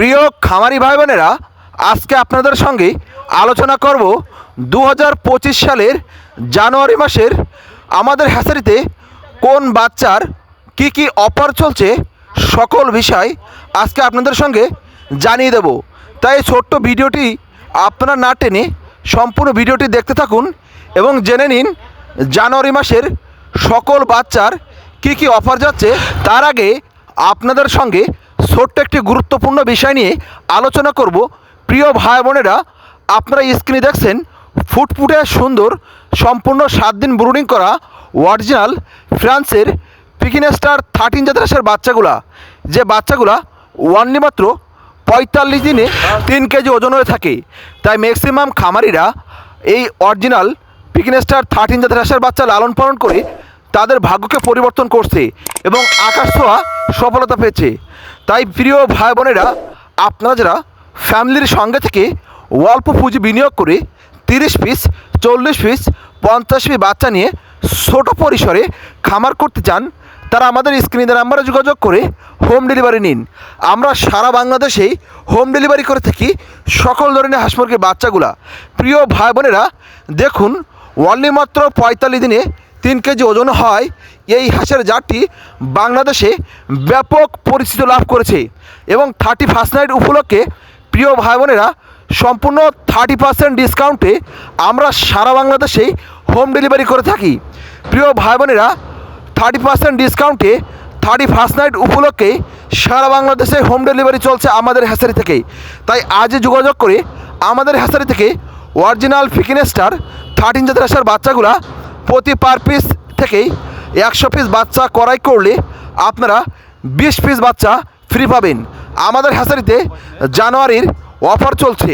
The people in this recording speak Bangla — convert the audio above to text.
প্রিয় খামারি ভাই বোনেরা আজকে আপনাদের সঙ্গে আলোচনা করব দু হাজার পঁচিশ সালের জানুয়ারি মাসের আমাদের হ্যাচারিতে কোন বাচ্চার কি কি অফার চলছে সকল বিষয় আজকে আপনাদের সঙ্গে জানিয়ে দেব। তাই ছোট্ট ভিডিওটি আপনারা না টেনে সম্পূর্ণ ভিডিওটি দেখতে থাকুন এবং জেনে নিন জানুয়ারি মাসের সকল বাচ্চার কি কি অফার যাচ্ছে। তার আগে আপনাদের সঙ্গে ছোট্ট একটি গুরুত্বপূর্ণ বিষয় নিয়ে আলোচনা করব। প্রিয় ভাই বোনেরা, আপনারা স্ক্রিনে দেখছেন ফুটফুটে সুন্দর, সম্পূর্ণ সাত দিন ব্রুডিং করা অরিজিনাল ফ্রান্সের পিকিনেস্টার থার্টিন জাতের বাচ্চাগুলা। যে বাচ্চাগুলা ওয়ানলি মাত্র পঁয়তাল্লিশ দিনে তিন কেজি ওজন হয়ে থাকে। তাই ম্যাক্সিমাম খামারিরা এই অরিজিনাল পিকনেস্টার থার্টিন জাতের বাচ্চা লালন পালন করে তাদের ভাগ্যকে পরিবর্তন করছে এবং আকাশ ছোঁয়া সফলতা পেয়েছে। তাই প্রিয় ভাই বোনেরা, আপনারা যারা ফ্যামিলির সঙ্গে থেকে অল্প পুঁজি বিনিয়োগ করে তিরিশ পিস, চল্লিশ পিস, পঞ্চাশ পিস বাচ্চা নিয়ে ছোট পরিসরে খামার করতে চান, তারা আমাদের স্ক্রিনের নাম্বারে যোগাযোগ করে হোম ডেলিভারি নিন। আমরা সারা বাংলাদেশেই হোম ডেলিভারি করে থাকি সকল ধরনের হাঁস মুরগির বাচ্চাগুলা। প্রিয় ভাই বোনেরা, দেখুন অনলি মাত্র পঁয়তাল্লিশ দিনে তিন কেজি ওজন হয়। এই হাঁসের জাতটি বাংলাদেশে ব্যাপক পরিচিতি লাভ করেছে এবং থার্টি ফার্স্ট নাইট উপলক্ষে প্রিয় ভাই বোনেরা সম্পূর্ণ থার্টি পার্সেন্ট ডিসকাউন্টে আমরা সারা বাংলাদেশেই হোম ডেলিভারি করে থাকি। প্রিয় ভাই বোনেরা থার্টি পার্সেন্ট ডিসকাউন্টে থার্টি ফার্স্ট নাইট উপলক্ষে সারা বাংলাদেশে হোম ডেলিভারি চলছে আমাদের হ্যাসারি থেকে। তাই আজই যোগাযোগ করে আমাদের হ্যাসারি থেকে অরিজিনাল ফিকিনেস্টার থার্টিন জাতের আসার বাচ্চাগুলা প্রতি পার পিস থেকেই একশো পিস বাচ্চা করাই করলে আপনারা বিশ পিস বাচ্চা ফ্রি পাবেন। আমাদের হ্যাচারিতে জানুয়ারির অফার চলছে।